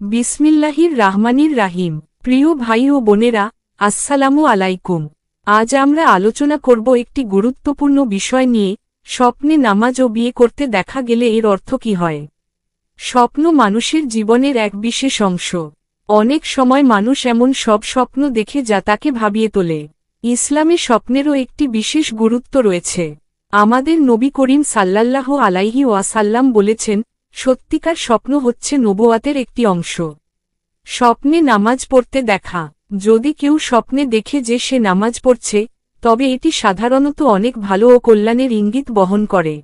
বিসমিল্লাহির রাহমানির রাহিম। প্রিয় ভাই ও বোনেরা, আসসালামু আলাইকুম। আজ আমরা আলোচনা করব একটি গুরুত্বপূর্ণ বিষয় নিয়ে, স্বপ্নে নামাজ ও বিয়ে করতে দেখা গেলে এর অর্থ কি হয়। স্বপ্ন মানুষের জীবনের এক বিশেষ অংশ। অনেক সময় মানুষ এমন সব স্বপ্ন দেখে যা তাকে ভাবিয়ে তোলে। ইসলামে স্বপ্নেরও একটি বিশেষ গুরুত্ব রয়েছে। আমাদের নবী করিম সাল্লাল্লাহ আলাইহি ওয়াসাল্লাম বলেছেন সত্যিকার স্বপ্ন হচ্ছে নবুয়াতের একটি অংশ। স্বপ্নে নামাজ পড়তে দেখা। যদি কেউ স্বপ্নে দেখে যে সে নামাজ পড়ছে, তবে এটি সাধারণত অনেক ভালো ও কল্যাণের ইঙ্গিত বহন করে।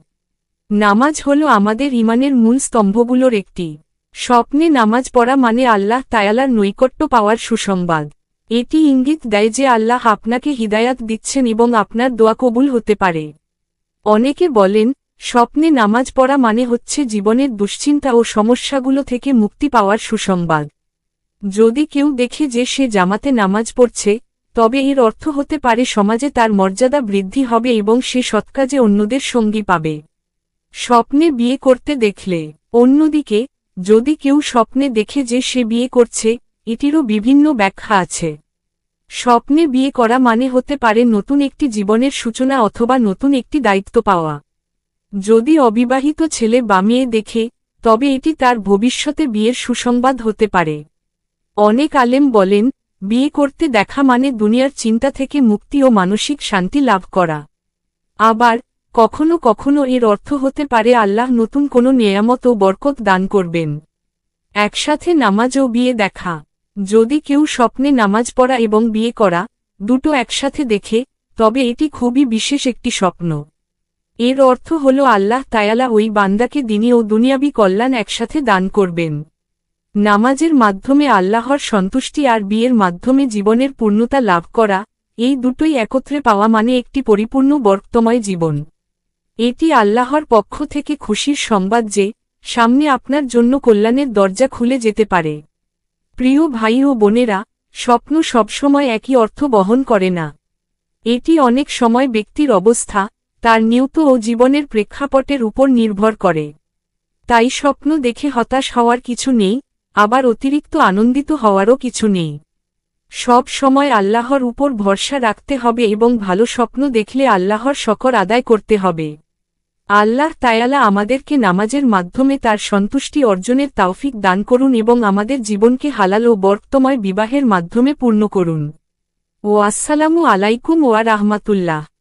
নামাজ হল আমাদের ইমানের মূল স্তম্ভগুলোর একটি। স্বপ্নে নামাজ পড়া মানে আল্লাহ তায়ালার নৈকট্য পাওয়ার সুসংবাদ। এটি ইঙ্গিত দেয় যে আল্লাহ আপনাকে হিদায়াত দিচ্ছেন এবং আপনার দোয়া কবুল হতে পারে। অনেকে বলেন স্বপ্নে নামাজ পড়া মানে হচ্ছে জীবনের দুশ্চিন্তা ও সমস্যাগুলো থেকে মুক্তি পাওয়ার সুসংবাদ। যদি কেউ দেখে যে সে জামাতে নামাজ পড়ছে, তবে এর অর্থ হতে পারে সমাজে তার মর্যাদা বৃদ্ধি হবে এবং সে সৎকাজে অন্যদের সঙ্গী পাবে। স্বপ্নে বিয়ে করতে দেখলে, অন্যদিকে, যদি কেউ স্বপ্নে দেখে যে সে বিয়ে করছে, এটিরও বিভিন্ন ব্যাখ্যা আছে। স্বপ্নে বিয়ে করা মানে হতে পারে নতুন একটি জীবনের সূচনা অথবা নতুন একটি দায়িত্ব পাওয়া। যদি অবিবাহিত ছেলে বা মেয়ে দেখে, তবে এটি তার ভবিষ্যতে বিয়ের সুসংবাদ হতে পারে। অনেক আলেম বলেন, বিয়ে করতে দেখা মানে দুনিয়ার চিন্তা থেকে মুক্তি ও মানসিক শান্তি লাভ করা। আবার, কখনো কখনো এর অর্থ হতে পারে আল্লাহ নতুন কোনো নিয়ামত ও বরকত দান করবেন। একসাথে নামাজ ও বিয়ে দেখা। যদি কেউ স্বপ্নে নামাজ পড়া এবং বিয়ে করা, দুটো একসাথে দেখে, তবে এটি খুবই বিশেষ একটি স্বপ্ন। এর অর্থ হল আল্লাহ তায়ালা ওই বান্দাকে দিনী ও দুনিয়াবি কল্যাণ একসাথে দান করবেন। নামাজের মাধ্যমে আল্লাহর সন্তুষ্টি আর বিয়ের মাধ্যমে জীবনের পূর্ণতা লাভ করা, এই দুটোই একত্রে পাওয়া মানে একটি পরিপূর্ণ বর্তময় জীবন। এটি আল্লাহর পক্ষ থেকে খুশির সংবাদ যে, সামনে আপনার জন্য কল্যাণের দরজা খুলে যেতে পারে। প্রিয় ভাই ও বোনেরা, স্বপ্ন সবসময় একই অর্থ বহন করে না। এটি অনেক সময় ব্যক্তির অবস্থা তার নিয়ত ও জীবনের প্রেক্ষাপটের উপর নির্ভর করে। তাই স্বপ্ন দেখে হতাশ হওয়ার কিছু নেই, আবার অতিরিক্ত আনন্দিত হওয়ারও কিছু নেই। সব সময় আল্লাহর উপর ভরসা রাখতে হবে এবং ভালো স্বপ্ন দেখলে আল্লাহর শকর আদায় করতে হবে। আল্লাহ তায়ালা আমাদেরকে নামাজের মাধ্যমে তার সন্তুষ্টি অর্জনের তাওফিক দান করুন এবং আমাদের জীবনকে হালাল ও বর্তময় বিবাহের মাধ্যমে পূর্ণ করুন। ও আসসালামু আলাইকুম ওয়া রাহমাতুল্লাহ।